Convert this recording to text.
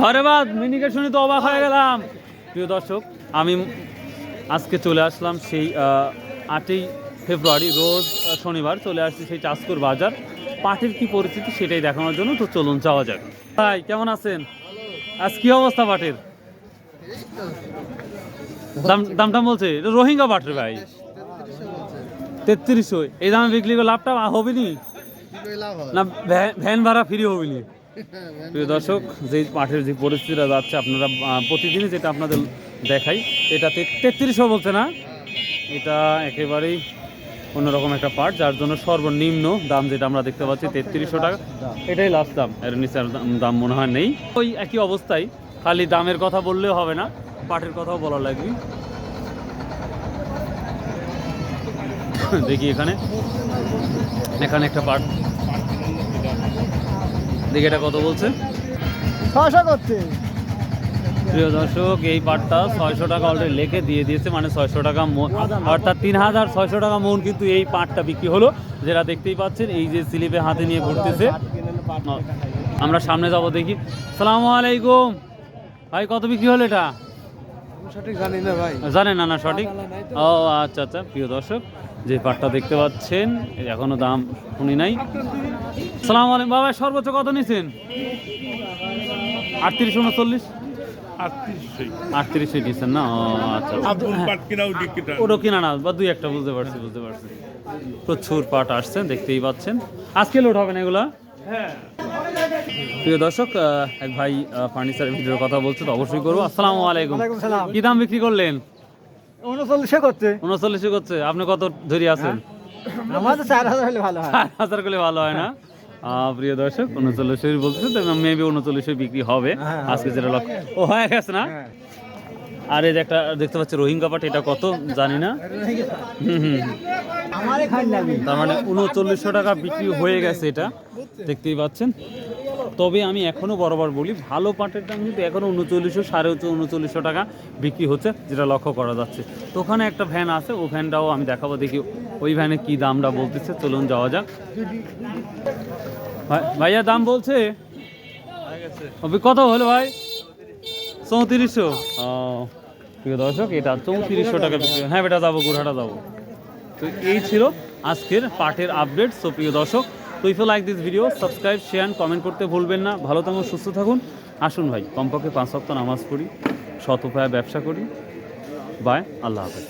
হরে বাদ মিনিকে শুনে তো অবাক হয়ে গেলাম। প্রিয় দর্শক আমি আজকে চলে আসলাম সেই আটই ফেব্রুয়ারি রোজ শনিবার চলে আসছি সেই চাষকুর বাজার। পাটের কি পরিস্থিতি সেটাই দেখানোর জন্য তো চলুন যাওয়া যাক। ভাই কেমন আছেন? আজ কি অবস্থা পাটের? দাম দামটা বলছে এটা রোহিঙ্গা পাটের ভাই। তেত্রিশশো এই দামে বিক্রি করে লাভটা হবে নি? না ভ্যা- ভ্যান ভাড়া ফ্রি হবে নি প্রিয় দর্শক যে পাঠের যে পরিস্থিতিটা যাচ্ছে, আপনারা প্রতিদিনই যেটা আপনাদের দেখাই এটা তেত্রিশশো বলছে না? এটা একেবারেই অন্যরকম একটা পার্ট যার জন্য সর্বনিম্ন দাম যেটা আমরা দেখতে পাচ্ছি, তেত্রিশশো টাকা। এটাই লাস্ট দাম। এর নিচে দাম- মনে হয় নেই। ওই একই অবস্থায়, খালি দামের কথা বললেও হবে না, পাটের কথাও বলা লাগবে। দেখি এখানে। এখানে একটা পাট। দেখি এটা কত বলছে? ছশো করতে প্রিয় দর্শক এই পাটটা ছয়শো টাকা অলরেডি লেখে দিয়ে দিয়েছে মানে ছয়শো টাকা মন অর্থাৎ তিন হাজার ছয়শো টাকা মন কিন্তু এই পাটটা বিক্রি হলো। যেটা দেখতেই পাচ্ছেন এই যে স্লিপে হাতে নিয়ে ঘুরতেছে। আমরা সামনে যাব দেখি। সালাম আলাইকুম। ভাই কত বিক্রি হলো এটা? সঠিক জানি না ভাই। জানেন না না সঠিক? ও আচ্ছা আচ্ছা প্রিয় দর্শক। যে পাটটা দেখতে পাচ্ছেন এখনও দাম শুনি নাই। সালাম আলাইকুম বাবা সর্বোচ্চ কত নিছেন? আটত্রিশ উনচল্লিশ? আটত্রিশে দিচ্ছেন না? ও আচ্ছা আব্দুল পাট কিনাও ডিকিটা ওটা কিনা না বা দুই একটা বুঝতে পারছি বুঝতে পারছি। প্রচুর পাট আসছে দেখতেই পাচ্ছেন। আজকে লোড হবে না এগুলা? প্রিয় দর্শক আহ, এক ভাই ফার্নিচার ভিডিওর কথা বলছে তো অবশ্যই করব। আসসালামু আলাইকুম। কি দাম বিক্রি করলেন? উনচল্লিশে করতে। উনচল্লিশে করছে আপনি কত ধরে আছেন? আমার তো চার হাজার হলে ভালো হয়। চার হাজার করলে ভালো হয় না? প্রিয় দর্শক উনচল্লিশে বলছে তো মেবি উনচল্লিশে বিক্রি হবে। হ্যাঁ, আজকে যেটা লক্ষ্য ও হয়ে গেছে না? আর এই একটা দেখতে পাচ্ছি রোহিঙ্গা পাট এটা কত? জানি না। হুম হুম তার মানে উনচল্লিশশো টাকা বিক্রি হয়ে গেছে এটা। দেখতেই পাচ্ছেন। তবে আমি এখনও বরাবর বলি, ভালো পাটের দাম কিন্তু এখনও উনচল্লিশশো, সাড়ে উনচল্লিশশো টাকা বিক্রি হচ্ছে, যেটা লক্ষ্য করা যাচ্ছে। তো ওখানে একটা ভ্যান আছে, ও ভ্যানটাও আমি দেখাবো, দেখি ওই ভ্যানে কি দামটা বলতেছে, চলুন যাওয়া যাক। ভাই- ভাইয়া, দাম বলছে? কত হলো ভাই? চৌত্রিশশো। প্রিয় দর্শক, এটা চৌত্রিশশো টাকা বিক্রি হ্যাঁ বেটা, যাব গুড়হাটা যাব। তো এই ছিল আজকের পাটের আপডেট সো প্রিয় দর্শক তো if like this video subscribe share comment করতে ভুলবেন না। ভালো থাকুন, সুস্থ থাকুন। আসুন ভাই, কমপক্ষে পাঁচ সপ্তাহ নামাজ পড়ি শত ব্যবসা করি। বাই আল্লাহ হাফেজ।